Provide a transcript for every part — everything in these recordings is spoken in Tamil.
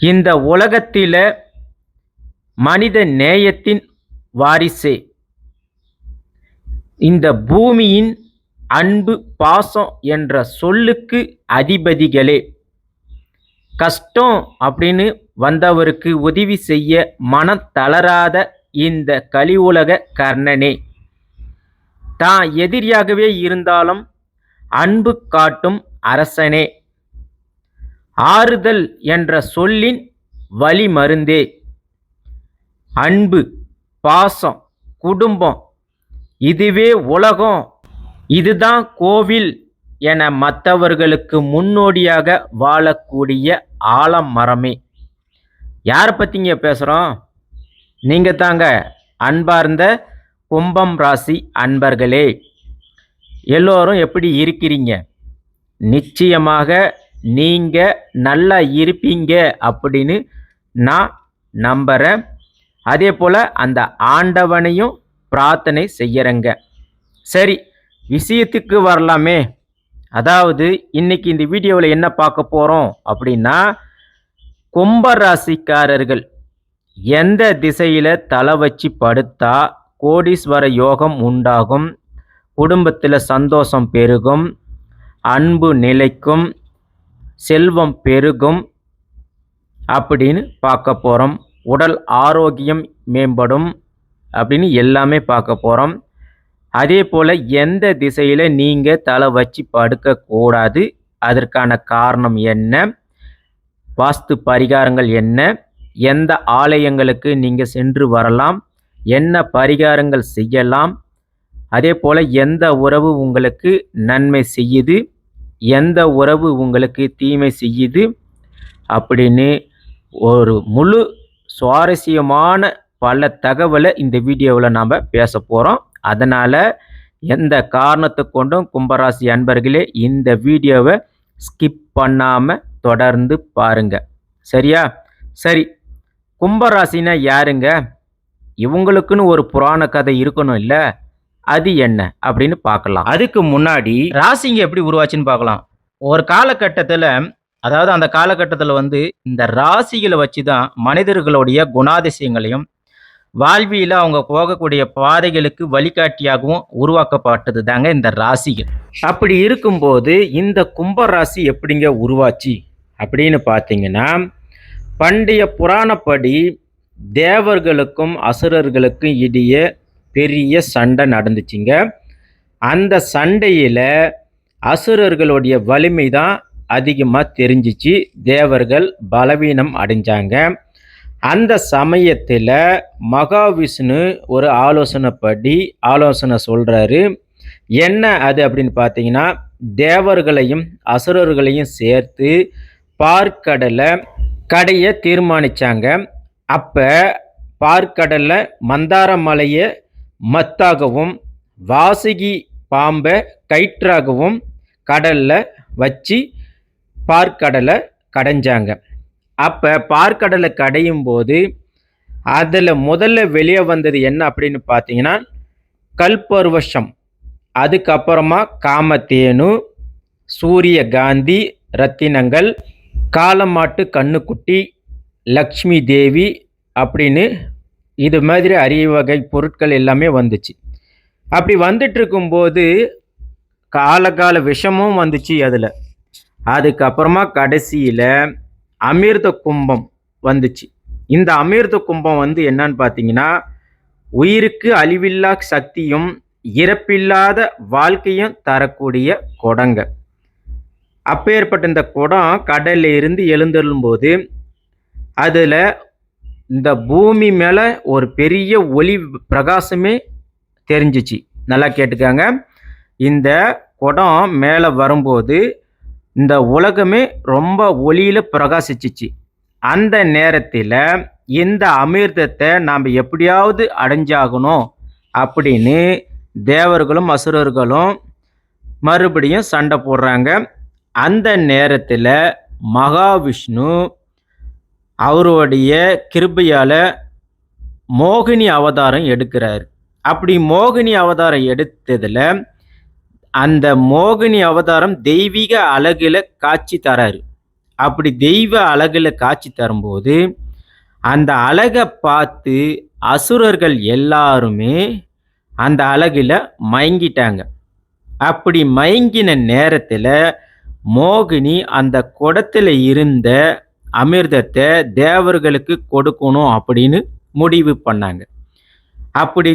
இந்த உலகத்தில மனித நேயத்தின் வாரிசே. இந்த பூமியின் அன்பு பாசம் என்ற சொல்லுக்கு அதிபதிகளே. கஷ்டம் அப்படின்னு வந்தவருக்கு உதவி செய்ய மனம் தளராத இந்த கலி உலக கர்ணனே. தான் எதிரியாகவே இருந்தாலும் அன்பு காட்டும் அரசனே. ஆறுதல் என்ற சொல்லின் வழிமருந்தே. அன்பு பாசம் குடும்பம் இதுவே உலகம். இதுதான் கோவில் என மற்றவர்களுக்கு முன்னோடியாக வாழக்கூடிய ஆலமரமே. யாரை பற்றிங்க பேசுகிறோம் நீங்கள் தாங்க அன்பார்ந்த கும்பம் ராசி அன்பர்களே. எல்லோரும் எப்படி இருக்கிறீங்க? நிச்சயமாக நீங்கள் நல்லா இருப்பீங்க அப்படின்னு நான் நம்புகிறேன் அதே போல் அந்த ஆண்டவனையும் பிரார்த்தனை செய்யறேங்க. சரி விஷயத்துக்கு வரலாமே. அதாவது இன்னைக்கு இந்த வீடியோவில் என்ன பார்க்க போகிறோம் அப்படின்னா கும்ப ராசிக்காரர்கள் எந்த திசையில் தலை வச்சு படுத்தா கோடீஸ்வர யோகம் உண்டாகும்? குடும்பத்தில் சந்தோஷம் பெருகும் அன்பு நிலைக்கும் செல்வம் பெருகும் அப்படின்னு பார்க்க போகிறோம் உடல் ஆரோக்கியம் மேம்படும் அப்படின்னு எல்லாமே பார்க்க போகிறோம் அதே போல் எந்த திசையில் நீங்கள் தலை வச்சு படுக்கக்கூடாது அதற்கான காரணம் என்ன? வாஸ்து பரிகாரங்கள் என்ன? எந்த ஆலயங்களுக்கு நீங்கள் சென்று வரலாம்? என்ன பரிகாரங்கள் செய்யலாம்? அதே போல் எந்த உறவு உங்களுக்கு நன்மை செய்யுது? எந்த உறவு உங்களுக்கு தீமை செய்யுது அப்படின்னு ஒரு முழு சுவாரஸ்யமான பல தகவலை இந்த வீடியோவில் நாம் பேச போகிறோம் அதனால் எந்த காரணத்தை கொண்டும் கும்பராசி அன்பர்களே இந்த வீடியோவை ஸ்கிப் பண்ணாமல் தொடர்ந்து பாருங்க. சரியா? சரி. கும்பராசினா யாருங்க? இவங்களுக்குன்னு ஒரு புராண கதை இருக்கணும் இல்லை? அது என்ன? அப்படின்னு பார்க்கலாம். அதுக்கு முன்னாடி ராசிங்க எப்படி உருவாச்சுன்னு பார்க்கலாம். ஒரு காலகட்டத்தில் அதாவது அந்த காலகட்டத்தில் வந்து இந்த ராசிகளை வச்சு தான் மனிதர்களுடைய குணாதிசயங்களையும் வாழ்வியில் அவங்க போகக்கூடிய பாதைகளுக்கு வழிகாட்டியாகவும் உருவாக்கப்பட்டது தாங்க இந்த ராசிகள். அப்படி இருக்கும்போது இந்த கும்ப ராசி எப்படிங்க உருவாச்சு? அப்படின்னு பார்த்தீங்கன்னா பண்டைய புராணப்படி தேவர்களுக்கும் அசுரர்களுக்கும் இடையே பெரிய சண்டை நடந்துச்சுங்க. அந்த சண்டையில் அசுரர்களுடைய வலிமை தான் அதிகமாக தெரிஞ்சிச்சு. தேவர்கள் பலவீனம் அடைஞ்சாங்க. அந்த சமயத்தில் மகாவிஷ்ணு ஒரு ஆலோசனைப்படி ஆலோசனை சொல்கிறாரு என்ன அது அப்படின்னு பார்த்தீங்கன்னா தேவர்களையும் அசுரர்களையும் சேர்த்து பார்க்கடலை கடையை தீர்மானித்தாங்க அப்போ பார்க்கடலில் மந்தார மலையை மத்தாகவும் வாசுகி பாம்பை கயிற்றாகவும் கடலில் வச்சு பார்க்கடலை கடைஞ்சாங்க. அப்போ பார்க்கடலை கடையும் போது அதில் முதல்ல வெளியே வந்தது என்ன அப்படின்னு பார்த்தீங்கன்னா கல்பர்வஷம். அதுக்கப்புறமா காமத்தேனு சூரிய காந்தி ரத்தினங்கள் காலமாட்டு கண்ணுக்குட்டி லக்ஷ்மி தேவி அப்படின்னு இது மாதிரி அரிய வகை பொருட்கள் எல்லாமே வந்துச்சு. அப்படி வந்துட்டு இருக்கும்போது காலகால விஷமும் வந்துச்சு அதில். அதுக்கப்புறமா கடைசியில் அமிர்த கும்பம் வந்துச்சு. இந்த அமிர்த கும்பம் வந்து என்னன்னு பார்த்தீங்கன்னா உயிருக்கு அழிவில்லா சக்தியும் இறப்பில்லாத வாழ்க்கையும் தரக்கூடிய குடங்க. அப்பேற்பட்ட இந்த குடம் கடலில் இருந்து எழுந்தருளும் போது அதில் இந்த பூமி மேலே ஒரு பெரிய ஒளி பிரகாசமே தெரிஞ்சிச்சு. நல்லா கேட்டுக்காங்க. இந்த குடம் மேலே வரும்போது இந்த உலகமே ரொம்ப ஒளியில் பிரகாசிச்சிச்சு. அந்த நேரத்தில் இந்த அமிர்தத்தை நாம் எப்படியாவது அடைஞ்சாகணும் அப்படின்னு தேவர்களும் அசுரர்களும் மறுபடியும் சண்டை போடுறாங்க. அந்த நேரத்தில் மகாவிஷ்ணு அவருடைய கிருபையால் மோகினி அவதாரம் எடுக்கிறார். அப்படி மோகினி அவதாரம் எடுத்ததில் அந்த மோகினி அவதாரம் தெய்வீக அழகில் காட்சி தராரு. அப்படி தெய்வ அழகில் காட்சி தரும்போது அந்த அழகை பார்த்து அசுரர்கள் எல்லாருமே அந்த அழகில் மயங்கிட்டாங்க. அப்படி மயங்கின நேரத்தில் மோகினி அந்த குடத்தில் இருந்த அமிர்தத்தை தேவர்களுக்கு கொடுக்கணும் அப்படின்னு முடிவு பண்ணாங்க. அப்படி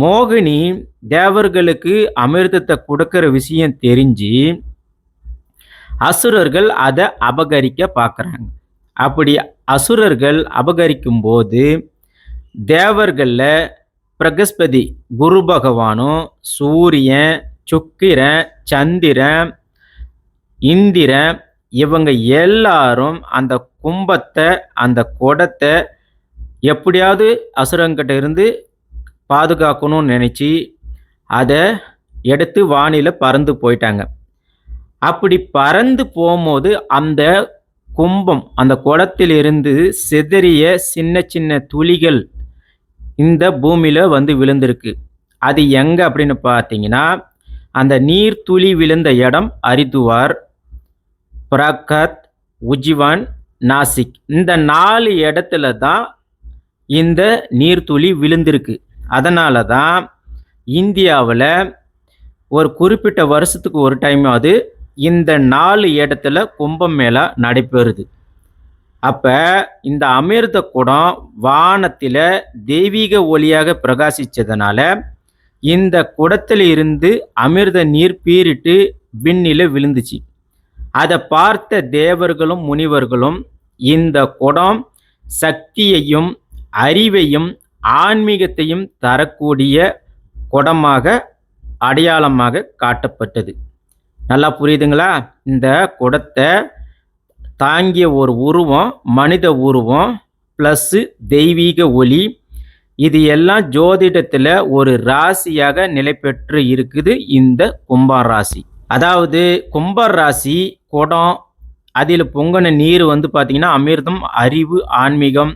மோகினி தேவர்களுக்கு அமிர்தத்தை கொடுக்கிற விஷயம் தெரிஞ்சு அசுரர்கள் அதை அபகரிக்க பார்க்குறாங்க. அப்படி அசுரர்கள் அபகரிக்கும் போது தேவர்களில் பிரகஸ்பதி குரு பகவானும் சூரியன் சுக்கிரன் சந்திரன் இந்திரன் இவங்க எல்லாரும் அந்த கும்பத்தை அந்த குடத்தை எப்படியாவது அசுரங்கிட்ட இருந்து பாதுகாக்கணும்னு நினச்சி அதை எடுத்து வானியில் பறந்து போயிட்டாங்க. அப்படி பறந்து போகும்போது அந்த கும்பம் அந்த குளத்திலிருந்து சிதறிய சின்ன சின்ன துளிகள் இந்த பூமியில் வந்து விழுந்திருக்கு. அது எங்கே அப்படின்னு பார்த்தீங்கன்னா அந்த நீர் துளி விழுந்த இடம் அரிதுவார் பிரகத் உஜ்வான் நாசிக். இந்த நாலு இடத்துல தான் இந்த நீர்த்துளி விழுந்திருக்கு. அதனால தான் இந்தியாவில் ஒரு குறிப்பிட்ட வருஷத்துக்கு ஒரு டைம் அது இந்த நாலு இடத்துல கும்பம் மேளா நடைபெறுது. அப்போ இந்த அமிர்த குடம் வானத்தில் தெய்வீக ஒளியாக பிரகாசித்ததுனால இந்த குடத்தில் இருந்து அமிர்த நீர் பீரிட்டு விண்ணில விழுந்துச்சு. அதை பார்த்த தேவர்களும் முனிவர்களும் இந்த குடம் சக்தியையும் அறிவையும் ஆன்மீகத்தையும் தரக்கூடிய குடமாக அடையாளமாக காட்டப்பட்டது. நல்லா புரியுதுங்களா? இந்த குடத்தை தாங்கிய ஒரு உருவம் மனித உருவம் ப்ளஸ்ஸு தெய்வீக ஒளி. இது எல்லாம் ஜோதிடத்தில் ஒரு ராசியாக நிலை பெற்று இருக்குது இந்த கும்பா ராசி. அதாவது கும்பர் ராசி குடம் அதில் பொங்கின நீர் வந்து பார்த்திங்கன்னா அமிர்தம் அறிவு ஆன்மீகம்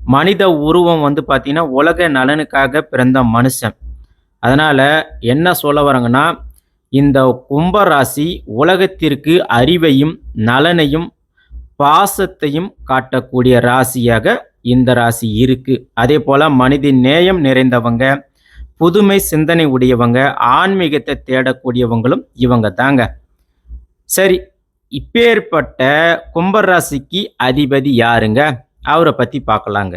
மனித உருவம் வந்து பார்த்திங்கன்னா உலக நலனுக்காக பிறந்த மனுஷன். அதனால் என்ன சொல்ல வராங்கன்னா இந்த கும்பராசி உலகத்திற்கு அறிவையும் நலனையும் பாசத்தையும் காட்டக்கூடிய ராசியாக இந்த ராசி இருக்குது அதே போல் மனித நேயம் நிறைந்தவங்க புதுமை சிந்தனை உடையவங்க ஆன்மீகத்தை தேடக்கூடியவங்களும் இவங்க தாங்க சரி இப்பேற்பட்ட கும்பராசிக்கு அதிபதி யாருங்க? அவரை பற்றி பார்க்கலாங்க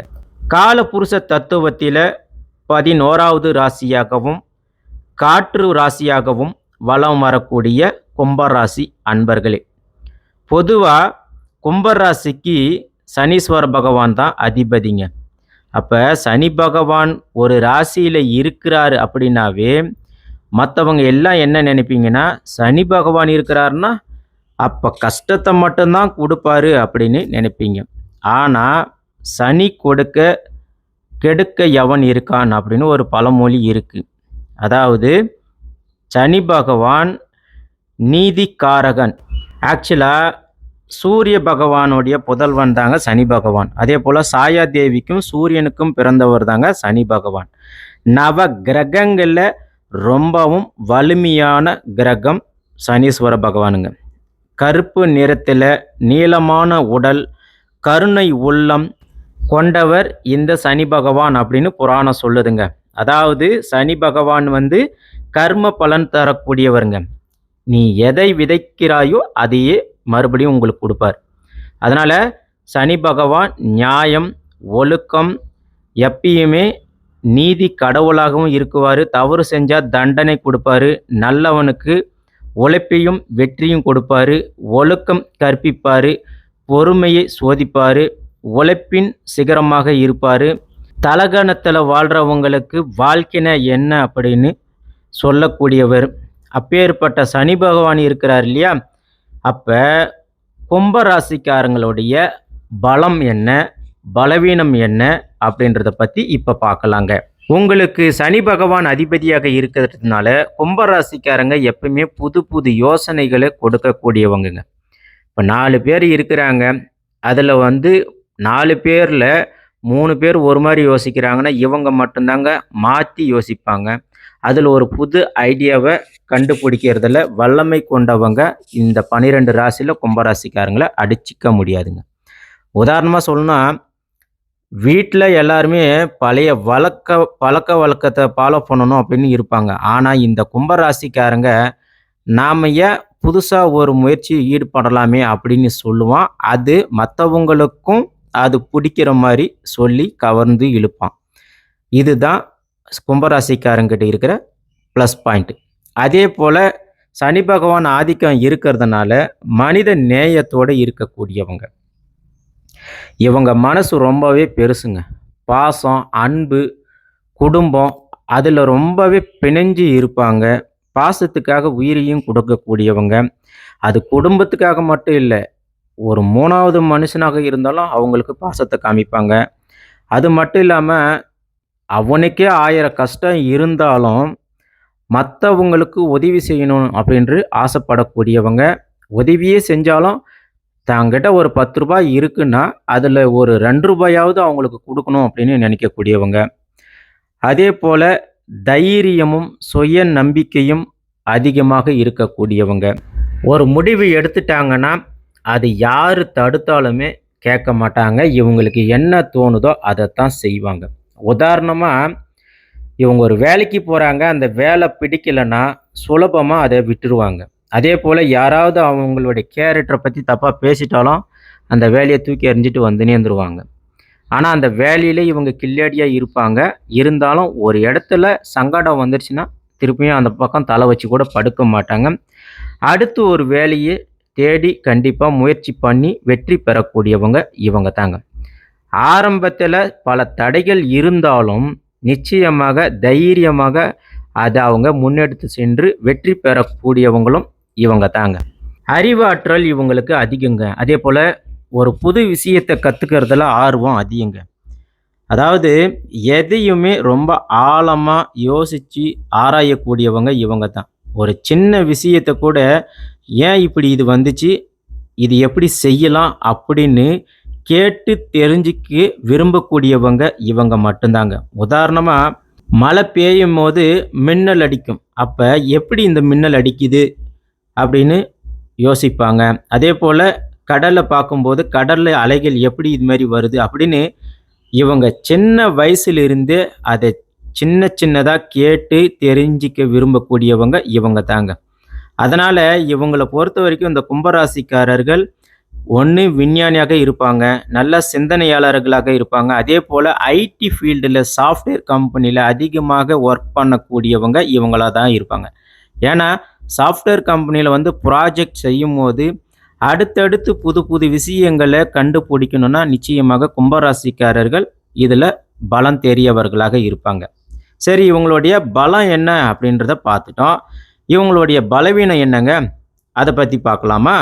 காலபுருஷ தத்துவத்தில் பதினோராவது ராசியாகவும் காற்று ராசியாகவும் வலம் வரக்கூடிய கும்பராசி அன்பர்களே. பொதுவாக கும்பராசிக்கு சனீஸ்வர பகவான் தான் அதிபதிங்க. அப்போ சனி பகவான் ஒரு ராசியில் இருக்கிறாரு அப்படின்னாவே மற்றவங்க எல்லாம் என்ன நினைப்பீங்கன்னா சனி பகவான் இருக்கிறாருன்னா அப்போ கஷ்டத்தை மட்டும்தான் கொடுப்பாரு அப்படின்னு நினைப்பீங்க. ஆனால் சனி கொடுக்க கெடுக்க எவன் இருக்கான் அப்படின்னு ஒரு பழமொழி இருக்குது அதாவது சனி பகவான் நீதிக்காரகன். ஆக்சுவலாக சூரிய பகவானுடைய புதல்வன் தாங்க சனி பகவான். அதே போல் சாயா தேவிக்கும் சூரியனுக்கும் பிறந்தவர் தாங்க சனி பகவான். நவ கிரகங்களில் ரொம்பவும் வலிமையான கிரகம் சனீஸ்வர பகவானுங்க. கருப்பு நிறத்தில் நீளமான உடல் கருணை உள்ளம் கொண்டவர் இந்த சனி பகவான் அப்படின்னு புராணம் சொல்லுதுங்க. அதாவது சனி பகவான் வந்து கர்ம பலன் தரக்கூடியவருங்க. நீ எதை விதைக்கிறாயோ அதையே மறுபடியும் உங்களுக்கு கொடுப்பார். அதனால் சனி பகவான் நியாயம் ஒழுக்கம் எப்பயுமே நீதி கடவுளாகவும் இருக்குவார். தவறு செஞ்சால் தண்டனை கொடுப்பாரு. நல்லவனுக்கு உழைப்பையும் வெற்றியும் கொடுப்பாரு. ஒழுக்கம் கற்பிப்பார். பொறுமையை சோதிப்பார். உழைப்பின் சிகரமாக இருப்பார். தலகணத்தில் வாழ்கிறவங்களுக்கு வாழ்க்கைன என்ன அப்படின்னு சொல்லக்கூடியவர். அப்பேற்பட்ட சனி பகவான் இருக்கிறார் இல்லையா? அப்போ கும்ப ராசிக்காரங்களுடைய பலம் என்ன? பலவீனம் என்ன? அப்படின்றத பற்றி இப்போ பார்க்கலாங்க உங்களுக்கு சனி பகவான் அதிபதியாக இருக்கிறதுனால கும்பராசிக்காரங்க எப்பவுமே புது புது யோசனைகளை கொடுக்கக்கூடியவங்கங்க. இப்போ நாலு பேர் இருக்கிறாங்க. அதில் வந்து நாலு பேரில் மூணு பேர் ஒரு மாதிரி யோசிக்கிறாங்கன்னா இவங்க மட்டும்தாங்க மாற்றி யோசிப்பாங்க. அதில் ஒரு புது ஐடியாவை கண்டுபிடிக்கிறதுல வல்லமை கொண்டவங்க இந்த பன்னிரெண்டு ராசியில் கும்பராசிக்காரங்களை அடிச்சிக்க முடியாதுங்க. உதாரணமாக சொல்லணும்னா வீட்டில் எல்லாருமே பழைய வழக்க பழக்க வழக்கத்தை ஃபாலோ பண்ணணும் அப்படின்னு இருப்பாங்க. ஆனால் இந்த கும்பராசிக்காரங்க நாம் ஏன் புதுசாக ஒரு முயற்சி ஈடுபடலாமே அப்படின்னு சொல்லுவான். அது மற்றவங்களுக்கும் அது பிடிக்கிற மாதிரி சொல்லி கவர்ந்து இழுப்பான். இதுதான் கும்பராசிக்காரங்கிட்ட இருக்கிற ப்ளஸ் பாயிண்ட்டு அதே போல் சனி பகவான் ஆதிக்கம் இருக்கிறதுனால மனித நேயத்தோடு இருக்கக்கூடியவங்க. இவங்க மனசு ரொம்பவே பெருசுங்க. பாசம் அன்பு குடும்பம் அதில் ரொம்பவே பிணைஞ்சு இருப்பாங்க. பாசத்துக்காக உயிரையும் கொடுக்கக்கூடியவங்க. அது குடும்பத்துக்காக மட்டும் இல்லை ஒரு மூணாவது மனுஷனாக இருந்தாலும் அவங்களுக்கு பாசத்தை காமிப்பாங்க. அது மட்டும் இல்லாமல் அவனுக்கே ஆயிரம் கஷ்டம் இருந்தாலும் மற்றவங்களுக்கு உதவி செய்யணும் அப்படின்று ஆசைப்படக்கூடியவங்க உதவியே செஞ்சாலும் தாங்கிட்ட ஒரு பத்து ரூபாய் இருக்குன்னா அதில் ஒரு ரெண்டு ரூபாயாவது அவங்களுக்கு கொடுக்கணும் அப்படின்னு நினைக்கக்கூடியவங்க. அதே போல் தைரியமும் சுய நம்பிக்கையும் அதிகமாக இருக்கக்கூடியவங்க. ஒரு முடிவு எடுத்துட்டாங்கன்னா அது யார் தடுத்தாலுமே கேட்க மாட்டாங்க. இவங்களுக்கு என்ன தோணுதோ அதைத்தான் செய்வாங்க. உதாரணமாக இவங்க ஒரு வேலைக்கு போகிறாங்க அந்த வேலை பிடிக்கலைன்னா சுலபமாக அதை விட்டுருவாங்க. அதே போல் யாராவது அவங்களுடைய கேரக்டரை பற்றி தப்பாக பேசிட்டாலும் அந்த வேலையை தூக்கி எறிஞ்சிட்டு வந்து நேர்ந்துருவாங்க. ஆனால் அந்த வேலையிலே இவங்க கில்லாடியாக இருப்பாங்க. இருந்தாலும் ஒரு இடத்துல சங்கடம் வந்துருச்சுன்னா திருப்பியும் அந்த பக்கம் தலை வச்சு கூட படுக்க மாட்டாங்க. அடுத்து ஒரு வேலையை தேடி கண்டிப்பாக முயற்சி பண்ணி வெற்றி பெறக்கூடியவங்க இவங்க தாங்க. ஆரம்பத்தில் பல தடைகள் இருந்தாலும் நிச்சயமாக தைரியமாக அதை அவங்க முன்னெடுத்து சென்று வெற்றி பெறக்கூடியவங்களும் இவங்க தாங்க. அறிவாற்றல் இவங்களுக்கு அதிகங்க. அதே போல் ஒரு புது விஷயத்தை கற்றுக்கிறதுல ஆர்வம் அதிகங்க. அதாவது எதையுமே ரொம்ப ஆழமாக யோசித்து ஆராயக்கூடியவங்க இவங்க தான். ஒரு சின்ன விஷயத்தை கூட ஏன் இப்படி இது வந்துச்சு? இது எப்படி செய்யலாம்? அப்படின்னு கேட்டு தெரிஞ்சுக்க விரும்பக்கூடியவங்க இவங்க மட்டும்தாங்க. உதாரணமாக மழை பெய்யும் போது மின்னல் அடிக்கும். அப்போ எப்படி இந்த மின்னல் அடிக்குது அப்படின்னு யோசிப்பாங்க. அதே போல் கடலை பார்க்கும்போது கடலில் அலைகள் எப்படி இது மாதிரி வருது அப்படின்னு இவங்க சின்ன வயசுலேருந்தே அதை சின்ன சின்னதாக கேட்டு தெரிஞ்சிக்க விரும்பக்கூடியவங்க இவங்க தாங்க அதனால் இவங்களை பொறுத்த வரைக்கும் இந்த கும்பராசிக்காரர்கள் ஒன்று விஞ்ஞானியாக இருப்பாங்க நல்ல சிந்தனையாளர்களாக இருப்பாங்க. அதே போல் ஐடி ஃபீல்டில் சாஃப்ட்வேர் கம்பெனியில் அதிகமாக ஒர்க் பண்ணக்கூடியவங்க இவங்களாக தான் இருப்பாங்க. ஏன்னா சாஃப்ட்வேர் கம்பெனியில் வந்து ப்ராஜெக்ட் செய்யும் போது அடுத்தடுத்து புது புது விஷயங்களை கண்டுபிடிக்கணும்னா நிச்சயமாக கும்பராசிக்காரர்கள் இதில் பலம் தெரியவர்களாக இருப்பாங்க. சரி இவங்களுடைய பலம் என்ன அப்படின்றத பார்த்துட்டோம். இவங்களுடைய பலவீனம் என்னங்க? அதை பற்றி பார்க்கலாமா?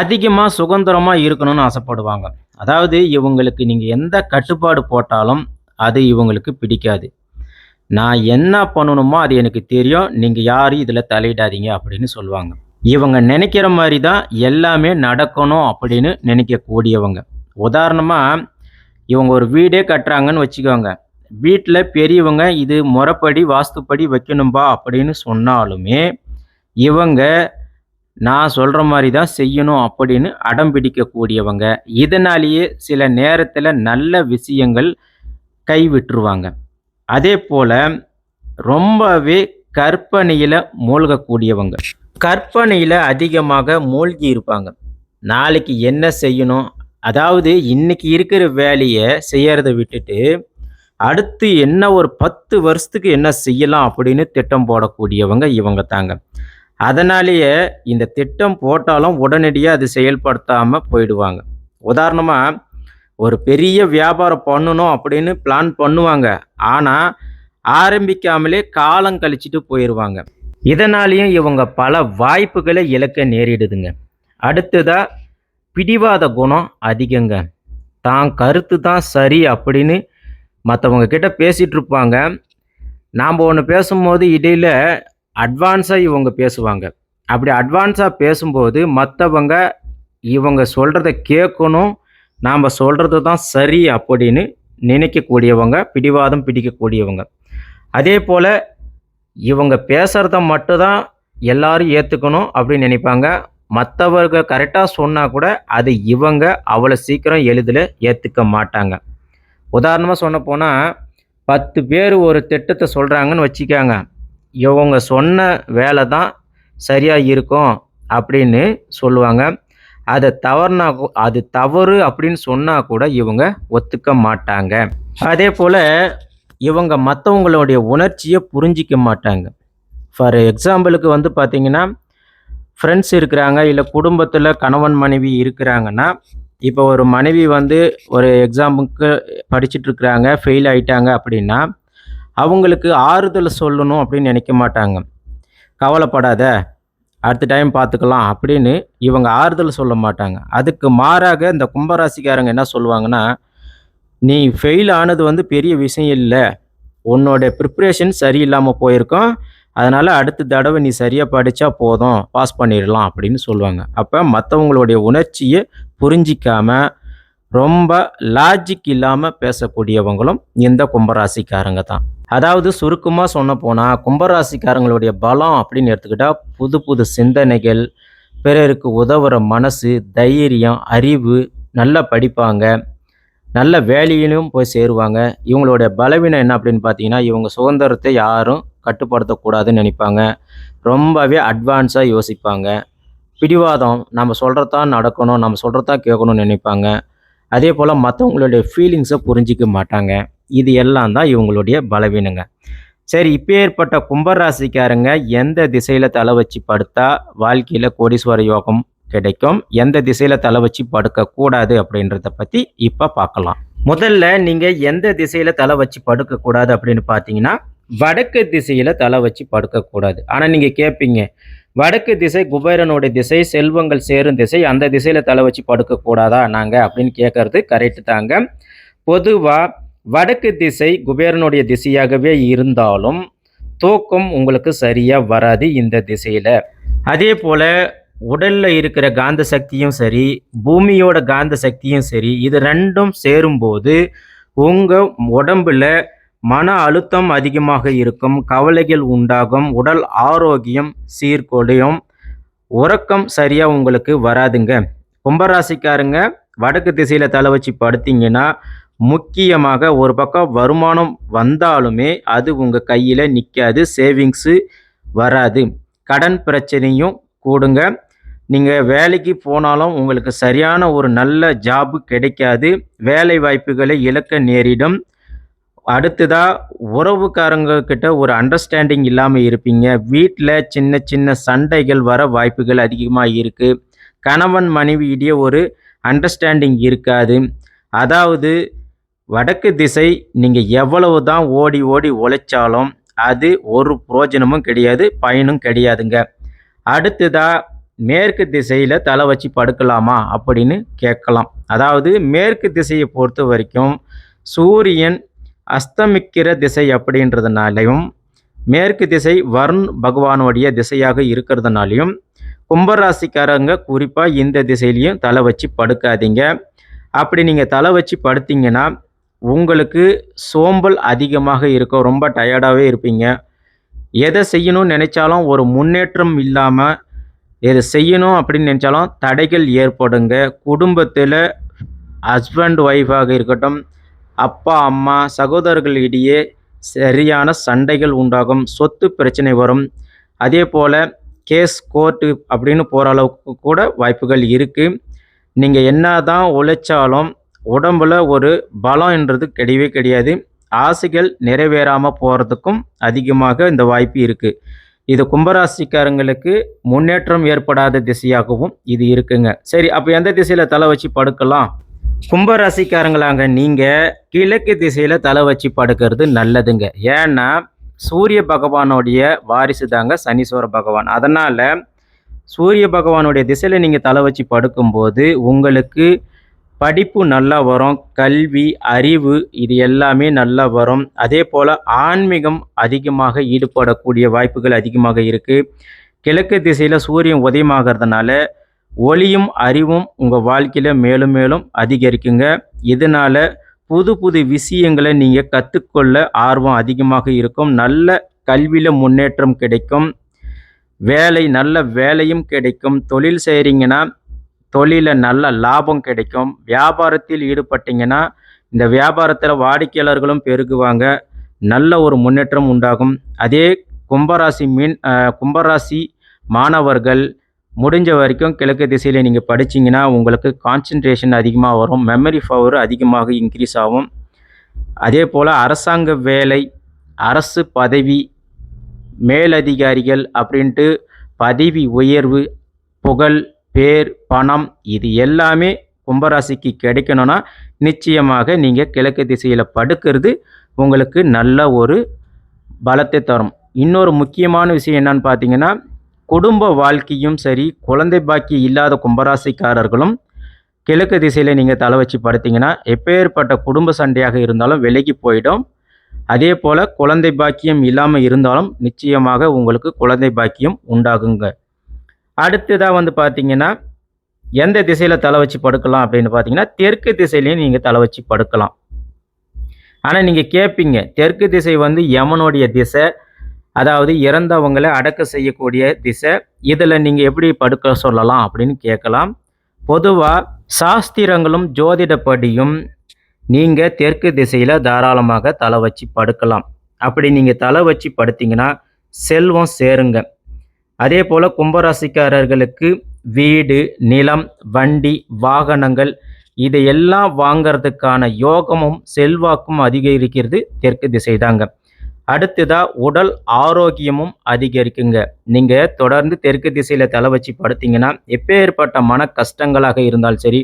அதிகமாக சுதந்திரமாக இருக்கணும்னு ஆசைப்படுவாங்க. அதாவது இவங்களுக்கு நீங்கள் எந்த கட்டுப்பாடு போட்டாலும் அது இவங்களுக்கு பிடிக்காது. நான் என்ன பண்ணணுமோ அது எனக்கு தெரியும். நீங்கள் யாரும் இதில் தலையிடாதீங்க அப்படின்னு சொல்லுவாங்க. இவங்க நினைக்கிற மாதிரி தான் எல்லாமே நடக்கணும் அப்படின்னு நினைக்கக்கூடியவங்க. உதாரணமாக இவங்க ஒரு வீடே கட்டுறாங்கன்னு வச்சுக்கோங்க. வீட்டில் பெரியவங்க இது முறைப்படி வாஸ்துப்படி வைக்கணும்பா அப்படின்னு சொன்னாலுமே இவங்க நான் சொல்கிற மாதிரி தான் செய்யணும் அப்படின்னு அடம் பிடிக்கக்கூடியவங்க. இதனாலேயே சில நேரத்தில் நல்ல விஷயங்கள் கைவிட்டுருவாங்க. அதே போல் ரொம்பவே கற்பனையில் மூழ்கக்கூடியவங்க. கற்பனையில் அதிகமாக மூழ்கி இருப்பாங்க. நாளைக்கு என்ன செய்யணும்? அதாவது இன்னைக்கு இருக்கிற வேலையை செய்யறத விட்டுட்டு அடுத்து என்ன ஒரு பத்து வருஷத்துக்கு என்ன செய்யலாம் அப்படின்னு திட்டம் போடக்கூடியவங்க இவங்க தாங்க அதனாலேயே இந்த திட்டம் போட்டாலும் உடனடியாக அது செயல்படுத்தாமல் போயிடுவாங்க. உதாரணமாக ஒரு பெரிய வியாபாரம் பண்ணணும் அப்படின்னு பிளான் பண்ணுவாங்க. ஆனால் ஆரம்பிக்காமலே காலம் கழிச்சிட்டு போயிடுவாங்க இதனாலேயும் இவங்க பல வாய்ப்புகளை இழக்க நேரிடுதுங்க. அடுத்ததாக பிடிவாத குணம் அதிகங்க. தான் கருத்து தான் சரி அப்படின்னு மற்றவங்க கிட்ட பேசிகிட்டு இருப்பாங்க. நாம் ஒன்று பேசும்போது இடையில் அட்வான்ஸாக இவங்க பேசுவாங்க. அப்படி அட்வான்ஸாக பேசும்போது மற்றவங்க இவங்க சொல்கிறத கேட்கணும். நாம் சொல்கிறது தான் சரி அப்படின்னு நினைக்கக்கூடியவங்க பிடிவாதம் பிடிக்கக்கூடியவங்க. அதே போல் இவங்க பேசுகிறத மட்டும்தான் எல்லாரும் ஏற்றுக்கணும் அப்படின்னு நினைப்பாங்க. மற்றவர்கள் கரெக்டாக சொன்னால் கூட அது இவங்க அவ்வளோ சீக்கிரம் எளிதில் ஏற்றுக்க மாட்டாங்க. உதாரணமாக சொன்ன போனால் பத்து பேர் ஒரு திட்டத்தை சொல்கிறாங்கன்னு வச்சுக்காங்க. இவங்க சொன்ன வேலை தான் சரியாக இருக்கும் அப்படின்னு சொல்லுவாங்க. அதை தவறுனா கூ- அது தவறு அப்படின்னு சொன்னால் கூட இவங்க ஒத்துக்க மாட்டாங்க. அதே போல் இவங்க மற்றவங்களுடைய உணர்ச்சியை புரிஞ்சிக்க மாட்டாங்க. ஃபார் எக்ஸாம்பிளுக்கு வந்து பார்த்தீங்கன்னா ஃப்ரெண்ட்ஸ் இருக்கிறாங்க இல்லை குடும்பத்தில் கணவன் மனைவி இருக்கிறாங்கன்னா இப்போ ஒரு மனைவி வந்து ஒரு எக்ஸாமுக்கு படிச்சுட்டு இருக்கிறாங்க ஃபெயில் ஆயிட்டாங்க அப்படின்னா அவங்களுக்கு ஆறுதல் சொல்லணும் அப்படின்னு நினைக்க மாட்டாங்க. கவலைப்படாத அடுத்த டைம் பார்த்துக்கலாம் அப்படின்னு இவங்க ஆறுதல் சொல்ல மாட்டாங்க. அதுக்கு மாறாக இந்த கும்பராசிக்காரங்க என்ன சொல்லுவாங்கன்னா நீ ஃபெயில் ஆனது வந்து பெரிய விஷயம் இல்லை. உன்னோட ப்ரிப்ரேஷன் சரியில்லாமல் போயிருக்கோம். அதனால் அடுத்த தடவை நீ சரியாக படித்தா போதும். பாஸ் பண்ணிடலாம் அப்படின்னு சொல்லுவாங்க. அப்போ மற்றவங்களுடைய உணர்ச்சியை புரிஞ்சிக்காமல் ரொம்ப லாஜிக் இல்லாமல் பேசக்கூடியவங்களும் இந்த கும்பராசிக்காரங்க தான். அதாவது சுருக்கமாக சொன்ன போனால் கும்பராசிக்காரங்களுடைய பலம் அப்படின்னு எடுத்துக்கிட்டால் புது புது சிந்தனைகள் பிறருக்கு உதவுற மனசு தைரியம் அறிவு நல்லா படிப்பாங்க. நல்ல வேலையிலும் போய் சேருவாங்க. இவங்களுடைய பலவீனம் என்ன அப்படின்னு பார்த்தீங்கன்னா இவங்க சுதந்திரத்தை யாரும் கட்டுப்படுத்தக்கூடாதுன்னு நினைப்பாங்க. ரொம்பவே அட்வான்ஸாக யோசிப்பாங்க. பிடிவாதம் நம்ம சொல்கிறதா நடக்கணும் நம்ம சொல்கிறதா கேட்கணும்னு நினைப்பாங்க. அதே போல் மற்றவங்களுடைய ஃபீலிங்ஸை புரிஞ்சிக்க மாட்டாங்க. இது எல்லாம் தான் இவங்களுடைய பலவீனங்க. சரி இப்போ ஏற்பட்ட கும்பராசிக்காரங்க எந்த திசையில் தலை வச்சு படுத்தா வாழ்க்கையில் கோடீஸ்வர யோகம் கிடைக்கும்? எந்த திசையில் தலை வச்சு படுக்கக்கூடாது அப்படின்றத பற்றி இப்போ பார்க்கலாம். முதல்ல நீங்கள் எந்த திசையில் தலை வச்சு படுக்கக்கூடாது அப்படின்னு பார்த்தீங்கன்னா வடக்கு திசையில் தலை வச்சு படுக்கக்கூடாது ஆனால் நீங்கள் கேட்பீங்க வடக்கு திசை குபேரனுடைய திசை செல்வங்கள் சேரும் திசை அந்த திசையில் தலை வச்சு படுக்கக்கூடாதா நாங்கள் அப்படின்னு கேட்கறது கரெக்டு தாங்க. பொதுவாக வடக்கு திசை குபேரனுடைய திசையாகவே இருந்தாலும் தூக்கம் உங்களுக்கு சரியாக வராது இந்த திசையில். அதே போல் உடலில் இருக்கிற காந்த சக்தியும் சரி பூமியோட காந்த சக்தியும் சரி இது ரெண்டும் சேரும்போது உங்கள் உடம்புல மன அழுத்தம் அதிகமாக இருக்கும் கவலைகள் உண்டாகும் உடல் ஆரோக்கியம் சீர்குலையும் உறக்கம் சரியாக உங்களுக்கு வராதுங்க. கும்பராசிக்காரங்க வடக்கு திசையில் தலை வச்சு படுத்திங்கன்னா முக்கியமாக ஒரு பக்கம் வருமானம் வந்தாலுமே அது உங்கள் கையில் நிற்காது சேவிங்ஸு வராது. கடன் பிரச்சனையும் கூடுங்க. நீங்கள் வேலைக்கு போனாலும் உங்களுக்கு சரியான ஒரு நல்ல ஜாப்பு கிடைக்காது. வேலை வாய்ப்புகளை இழக்க நேரிடும். அடுத்ததா உறவுக்காரங்க கிட்ட ஒரு அண்டர்ஸ்டாண்டிங் இல்லாமல் இருப்பீங்க. வீட்டில் சின்ன சின்ன சண்டைகள் வர வாய்ப்புகள் அதிகமாக இருக்குது கணவன் மனைவியிடையே ஒரு அண்டர்ஸ்டாண்டிங் இருக்காது. அதாவது வடக்கு திசை நீங்கள் எவ்வளவு தான் ஓடி ஓடி உழைச்சாலும் அது ஒரு புரோஜனமும் கிடையாது பயனும் கிடையாதுங்க. அடுத்ததா மேற்கு திசையில் தலை வச்சு படுக்கலாமா அப்படின்னு கேட்கலாம். அதாவது மேற்கு திசையை பொறுத்த வரைக்கும் சூரியன் அஸ்தமிக்கிற திசை அப்படின்றதுனாலையும் மேற்கு திசை வருண் பகவானுடைய திசையாக இருக்கிறதுனாலையும் கும்பராசிக்காரங்க குறிப்பாக இந்த திசையிலையும் தலை வச்சு படுக்காதீங்க. அப்படி நீங்கள் தலை வச்சு படுத்தீங்கன்னா உங்களுக்கு சோம்பல் அதிகமாக இருக்கும் ரொம்ப டயர்டாகவே இருப்பீங்க. எதை செய்யணும்னு நினைச்சாலும் ஒரு முன்னேற்றம் இல்லாமல் எதை செய்யணும் அப்படின்னு நினச்சாலும் தடைகள் ஏற்படுங்க. குடும்பத்தில் ஹஸ்பண்ட் ஒய்ஃபாக இருக்கட்டும் அப்பா அம்மா சகோதரர்களிடையே சரியான சண்டைகள் உண்டாகும். சொத்து பிரச்சனை வரும். அதே போல் கேஸ் கோர்ட்டு அப்படின்னு போகிற அளவுக்கு கூட வாய்ப்புகள் இருக்குது நீங்கள் என்ன தான் உழைச்சாலும் உடம்புல ஒரு பலம்ன்றது கிடையவே கிடையாது. ஆசைகள் நிறைவேறாமல் போகிறதுக்கும் அதிகமாக இந்த வாய்ப்பு இருக்குது இது கும்பராசிக்காரங்களுக்கு முன்னேற்றம் ஏற்படாத திசையாகவும் இது இருக்குங்க. சரி அப்போ எந்த திசையில் தலை வச்சு படுக்கலாம்? கும்பராசிக்காரங்களாங்க நீங்கள் கிழக்கு திசையில் தலை வச்சு படுக்கிறது நல்லதுங்க. ஏன்னா சூரிய பகவானுடைய வாரிசு தாங்க சனீஸ்வர பகவான். அதனால் சூரிய பகவானுடைய திசையில் நீங்கள் தலை வச்சு படுக்கும்போது உங்களுக்கு படிப்பு நல்லா வரும் கல்வி அறிவு இது எல்லாமே நல்லா வரும். அதே போல் ஆன்மீகம் அதிகமாக ஈடுபடக்கூடிய வாய்ப்புகள் அதிகமாக இருக்குது கிழக்கு திசையில் சூரியன் உதயமாகிறதுனால ஒளியும் அறிவும் உங்கள் வாழ்க்கையில் மேலும் மேலும் அதிகரிக்குங்க. இதனால் புது புது விஷயங்களை நீங்கள் கற்றுக்கொள்ள ஆர்வம் அதிகமாக இருக்கும். நல்ல கல்வியில் முன்னேற்றம் கிடைக்கும். வேலை நல்ல வேலையும் கிடைக்கும். தொழில் செய்கிறீங்கன்னா தொழிலில் நல்ல லாபம் கிடைக்கும். வியாபாரத்தில் ஈடுபட்டீங்கன்னா இந்த வியாபாரத்தில் வாடிக்கையாளர்களும் பெருகுவாங்க. நல்ல ஒரு முன்னேற்றம் உண்டாகும். அதே கும்பராசி மீன் கும்பராசி மாணவர்கள் முடிஞ்ச வரைக்கும் கிழக்கு திசையில் நீங்கள் படிச்சிங்கன்னா உங்களுக்கு கான்சன்ட்ரேஷன் அதிகமாக வரும் மெமரி பவர் அதிகமாக இன்க்ரீஸ் ஆகும். அதே போல் அரசாங்க வேலை அரசு பதவி மேலதிகாரிகள் அப்படின்ட்டு பதவி உயர்வு புகழ் பேர் பணம் இது எல்லாமே கும்பராசிக்கு கிடைக்கணும்னா நிச்சயமாக நீங்கள் கிழக்கு திசையில் படுக்கிறது உங்களுக்கு நல்ல ஒரு பலத்தை தரும். இன்னொரு முக்கியமான விஷயம் என்னன்னு பார்த்தீங்கன்னா குடும்ப வாழ்க்கையும் சரி குழந்தை பாக்கி இல்லாத கும்பராசிக்காரர்களும் கிழக்கு திசையில் நீங்கள் தலை வச்சு படுத்தீங்கன்னா எப்பேற்பட்ட குடும்ப சண்டையாக இருந்தாலும் விலகி போயிடும். அதே போல் குழந்தை பாக்கியம் இல்லாமல் இருந்தாலும் நிச்சயமாக உங்களுக்கு குழந்தை பாக்கியம் உண்டாகுங்க. அடுத்ததாக வந்து பார்த்தீங்கன்னா எந்த திசையில் தலை வச்சு படுக்கலாம் அப்படின்னு பார்த்தீங்கன்னா தெற்கு திசையிலையும் நீங்கள் தலை வச்சு படுக்கலாம். ஆனால் நீங்கள் கேட்பீங்க தெற்கு திசை வந்து யமனுடைய திசை அதாவது இறந்தவங்களை அடக்க செய்யக்கூடிய திசை. இதில் நீங்கள் எப்படி படுக்க சொல்லலாம் அப்படின்னு கேட்கலாம். பொதுவாக சாஸ்திரங்களும் ஜோதிடப்படியும் நீங்கள் தெற்கு திசையில் தாராளமாக தலை வச்சு படுக்கலாம். அப்படி நீங்கள் தலை வச்சு படுத்திங்கன்னா செல்வம் சேருங்க. அதே போல் கும்பராசிக்காரர்களுக்கு வீடு நிலம் வண்டி வாகனங்கள் இதையெல்லாம் வாங்கிறதுக்கான யோகமும் செல்வாக்கும் அதிகரிக்கிறது தெற்கு திசை தாங்க அடுத்ததாக உடல் ஆரோக்கியமும் அதிகரிக்குங்க. நீங்கள் தொடர்ந்து தெற்கு திசையில் தலை வச்சு படுத்திங்கன்னா எப்பேற்பட்ட மன கஷ்டங்களாக இருந்தாலும் சரி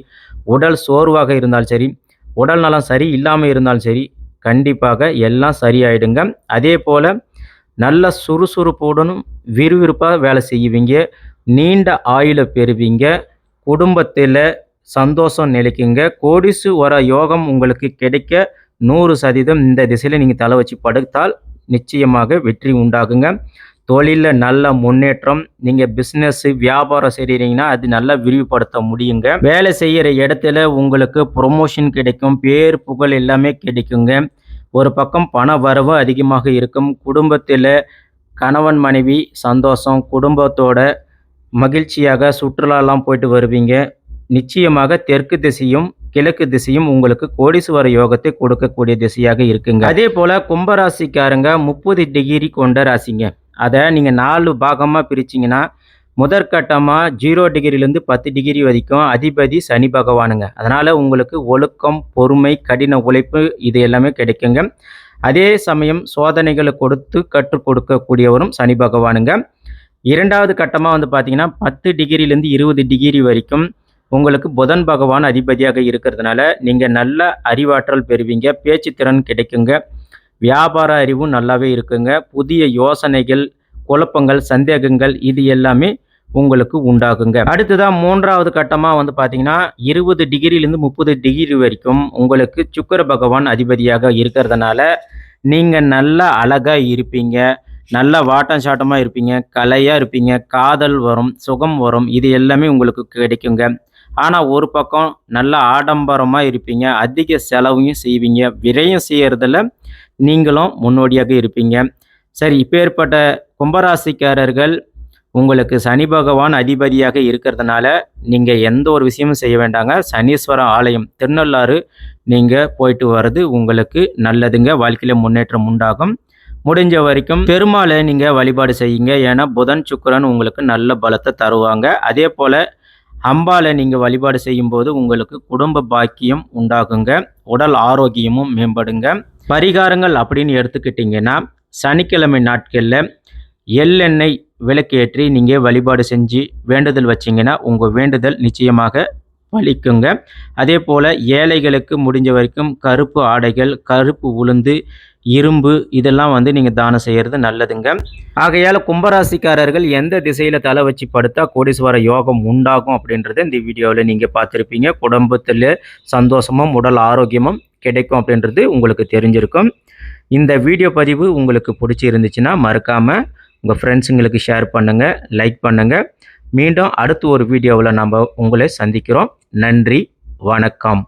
உடல் சோர்வாக இருந்தாலும் சரி உடல் நலம் சரி இல்லாமல் இருந்தாலும் சரி கண்டிப்பாக எல்லாம் சரியாயிடுங்க. அதே போல் நல்ல சுறுசுறுப்புடனும் விறுவிறுப்பாக வேலை செய்வீங்க. நீண்ட ஆயுளை பெறுவீங்க. குடும்பத்தில் சந்தோஷம் நிலைக்குங்க. கோடிசு வர யோகம் உங்களுக்கு கிடைக்க நூறு சதவீதம் இந்த திசையில் நீங்கள் தலை வச்சு படுத்தால் நிச்சயமாக வெற்றி உண்டாகுங்க. தொழிலில் நல்ல முன்னேற்றம் நீங்கள் பிஸ்னஸ்ஸு வியாபாரம் செய்கிறீங்கன்னா அது நல்லா விரிவுபடுத்த முடியுங்க. வேலை செய்கிற இடத்துல உங்களுக்கு ப்ரொமோஷன் கிடைக்கும் பேர் புகழ் எல்லாமே கிடைக்குங்க. ஒரு பக்கம் பண வரவு அதிகமாக இருக்கும். குடும்பத்தில் கணவன் மனைவி சந்தோஷம் குடும்பத்தோட மகிழ்ச்சியாக சுற்றுலாலாம் போயிட்டு வருவீங்க. நிச்சயமாக தெற்கு திசையும் கிழக்கு திசையும் உங்களுக்கு கோடீஸ்வர யோகத்தை கொடுக்கக்கூடிய திசையாக இருக்குங்க. அதே போல் கும்பராசிக்காரங்க முப்பது டிகிரி கொண்ட ராசிங்க. அதை நீங்கள் நாலு பாகமாக பிரிச்சிங்கன்னா முதற்கட்டமாக ஜீரோ டிகிரிலேருந்து பத்து டிகிரி வரைக்கும் அதிபதி சனி பகவானுங்க. அதனால் உங்களுக்கு ஒழுக்கம் பொறுமை கடின உழைப்பு இது எல்லாமே கிடைக்குங்க. அதே சமயம் சோதனைகளை கொடுத்து கற்றுக் கொடுக்கக்கூடியவரும் சனி பகவானுங்க. இரண்டாவது கட்டமாக வந்து பார்த்தீங்கன்னா பத்து டிகிரிலேருந்து இருபது டிகிரி வரைக்கும் உங்களுக்கு புதன் பகவான் அதிபதியாக இருக்கிறதுனால நீங்கள் நல்ல அறிவாற்றல் பெறுவீங்க பேச்சு திறன் கிடைக்குங்க வியாபார அறிவும் நல்லாவே இருக்குங்க புதிய யோசனைகள் குழப்பங்கள் சந்தேகங்கள் இது எல்லாமே உங்களுக்கு உண்டாகுங்க. அடுத்ததான் மூன்றாவது கட்டமாக வந்து பார்த்தீங்கன்னா இருபது டிகிரிலேருந்து முப்பது டிகிரி வரைக்கும் உங்களுக்கு சுக்கர பகவான் அதிபதியாக இருக்கிறதுனால நீங்கள் நல்ல அழகாக இருப்பீங்க நல்ல வாட்டம் சாட்டமாக இருப்பீங்க கலையாக இருப்பீங்க காதல் வரும் சுகம் வரும் இது எல்லாமே உங்களுக்கு கிடைக்குங்க. ஆனால் ஒரு பக்கம் நல்ல ஆடம்பரமாக இருப்பீங்க அதிக செலவையும் செய்வீங்க விரையும் செய்கிறதுல நீங்களும் முன்னோடியாக இருப்பீங்க. சரி இப்பேற்பட்ட கும்பராசிக்காரர்கள் உங்களுக்கு சனி பகவான் அதிபதியாக இருக்கிறதுனால நீங்கள் எந்த ஒரு விஷயமும் செய்ய வேண்டாங்க. சனீஸ்வரம் ஆலயம் திருநள்ளாறு நீங்கள் போயிட்டு வர்றது உங்களுக்கு நல்லதுங்க. வாழ்க்கையில் முன்னேற்றம் உண்டாகும். முடிஞ்ச வரைக்கும் பெருமாளை நீங்கள் வழிபாடு செய்யுங்க. ஏன்னா புதன் சுக்கரன் உங்களுக்கு நல்ல பலத்தை தருவாங்க. அதே போல் அம்பாலை நீங்கள் வழிபாடு செய்யும்போது உங்களுக்கு குடும்ப பாக்கியம் உண்டாகுங்க. உடல் ஆரோக்கியமும் மேம்படுங்க. பரிகாரங்கள் அப்படின்னு எடுத்துக்கிட்டிங்கன்னா சனிக்கிழமை நாட்களில் எள்ளெண்ணெய் விளக்கேற்றி நீங்கள் வழிபாடு செஞ்சு வேண்டுதல் வச்சிங்கன்னா உங்கள் வேண்டுதல் நிச்சயமாக பலிக்குங்க. அதே போல் ஏழைகளுக்கு முடிஞ்ச வரைக்கும் கருப்பு ஆடைகள் கருப்பு உளுந்து இரும்பு இதெல்லாம் வந்து நீங்கள் தானம் செய்கிறது நல்லதுங்க. ஆகையால் கும்பராசிக்காரர்கள் எந்த திசையில் தலை வச்சு படுத்தா கோடீஸ்வர யோகம் உண்டாகும் அப்படின்றத இந்த வீடியோவில் நீங்கள் பார்த்துருப்பீங்க. குடும்பத்தில் சந்தோஷமும் உடல் ஆரோக்கியமும் கிடைக்கும் அப்படின்றது உங்களுக்கு தெரிஞ்சிருக்கும். இந்த வீடியோ பதிவு உங்களுக்கு பிடிச்சி இருந்துச்சுன்னா மறக்காமல் உங்கள் ஃப்ரெண்ட்ஸுங்களுக்கு ஷேர் பண்ணுங்கள் லைக் பண்ணுங்கள் மீண்டும் அடுத்து ஒரு வீடியோவில் நம்ம உங்களை சந்திக்கிறோம். நன்றி வணக்கம்.